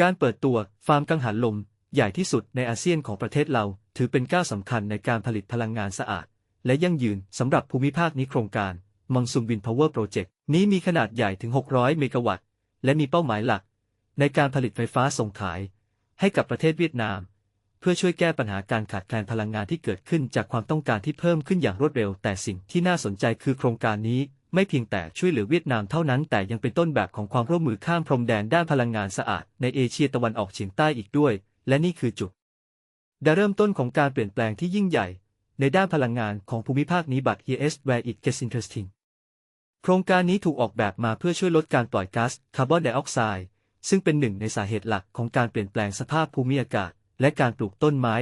การเปิดตัวฟาร์มกังหันลม ใหญ่ที่สุดในอาเซียนของประเทศเรา ถือเป็นก้าวสำคัญในการผลิตพลังงานสะอาด และยั่งยืนสำหรับภูมิภาคนี้โครงการมังซุมวินพาวเวอร์โปรเจกต์นี้มีขนาดใหญ่ถึง 600 เมกะวัตต์ และมีเป้าหมายหลัก ในการผลิตไฟฟ้าส่งขาย ให้กับประเทศเวียดนาม เพื่อช่วยแก้ปัญหาการขาดแคลนพลังงานที่เกิดขึ้นจากความต้องการที่เพิ่มขึ้นอย่างรวดเร็ว แต่สิ่งที่น่าสนใจคือโครงการนี้ ไม่เพียงแต่ช่วยเหลือเวียดนามเท่านั้นแต่ยังเป็นต้นแบบของความร่วมมือข้ามพรมแดนด้านพลังงานสะอาดในเอเชียตะวันออกเฉียงใต้อีกด้วย และนี่คือจุดได้เริ่มต้นของการเปลี่ยนแปลงที่ยิ่งใหญ่ ในด้านพลังงานของภูมิภาคนี้ but here's where it gets interesting โครงการนี้ถูกออกแบบมาเพื่อช่วยลดการปล่อยก๊าซคาร์บอนไดออกไซด์ซึ่งเป็นหนึ่งในสาเหตุหลักของการเปลี่ยนแปลงสภาพภูมิอากาศ และการปลูกต้นไม้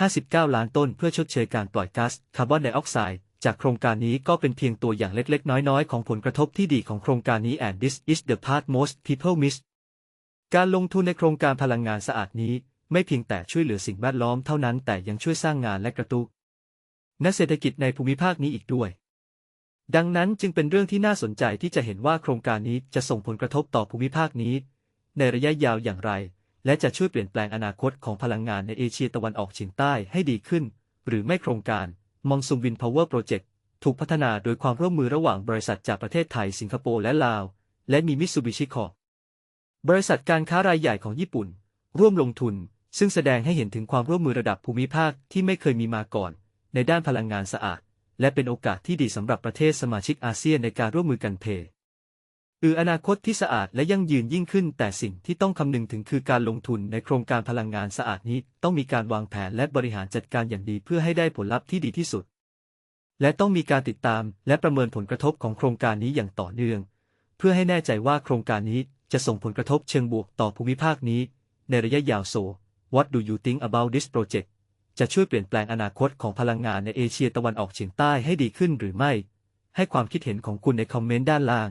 59 ล้านต้นเพื่อชดเชยการปล่อยก๊าซคาร์บอนไดออกไซด์ จากโครงการนี้ก็เป็นเพียงตัวอย่างเล็กๆ น้อยๆ ของผลกระทบที่ดีของโครงการนี้ and this is the part most people miss การลงทุนในโครงการพลังงานสะอาดนี้ ไม่เพียงแต่ช่วยเหลือสิ่งแวดล้อมเท่านั้นแต่ยังช่วยสร้างงานและกระตุ้นนเศรษฐกิจในภูมิภาคนี้อีกด้วย ดังนั้นจึงเป็นเรื่องที่น่าสนใจที่จะเห็นว่าโครงการนี้จะส่งผลกระทบต่อภูมิภาคนี้ ในระยะยาวอย่างไร และจะช่วยเปลี่ยนแปลงอนาคตของพลังงานในเอเชียตะวันออกเฉียงใต้ให้ดีขึ้น หรือไม่โครงการ มองซุมวินพาวเวอร์โปรเจกต์ถูกพัฒนาโดยความร่วมมือระหว่างบริษัทจากประเทศไทย สิงคโปร์และลาว และมีมิตซูบิชิคอร์บริษัทการค้ารายใหญ่ของญี่ปุ่น ร่วมลงทุน ซึ่งแสดงให้เห็นถึงความร่วมมือระดับภูมิภาคที่ไม่เคยมีมาก่อน ในด้านพลังงานสะอาด และเป็นโอกาสที่ดีสำหรับประเทศสมาชิกอาเซียนในการร่วมมือกันเพ อืออนาคตที่สะอาดและยั่งยืนยิ่งขึ้น แต่สิ่งที่ต้องคำนึงถึงคือการลงทุนในโครงการพลังงานสะอาดนี้ ต้องมีการวางแผนและบริหารจัดการอย่างดีเพื่อให้ได้ผลลัพธ์ที่ดีที่สุด และต้องมีการติดตามและประเมินผลกระทบของโครงการนี้อย่างต่อเนื่อง เพื่อให้แน่ใจว่าโครงการนี้จะส่งผลกระทบเชิงบวกต่อภูมิภาคนี้ ในระยะยาวโซ What do you think about this project จะช่วยเปลี่ยนแปลงอนาคตของพลังงานในเอเชียตะวันออกเฉียงใต้ให้ดีขึ้นหรือไม่ ให้ความคิดเห็นของคุณในคอมเมนต์ด้านล่าง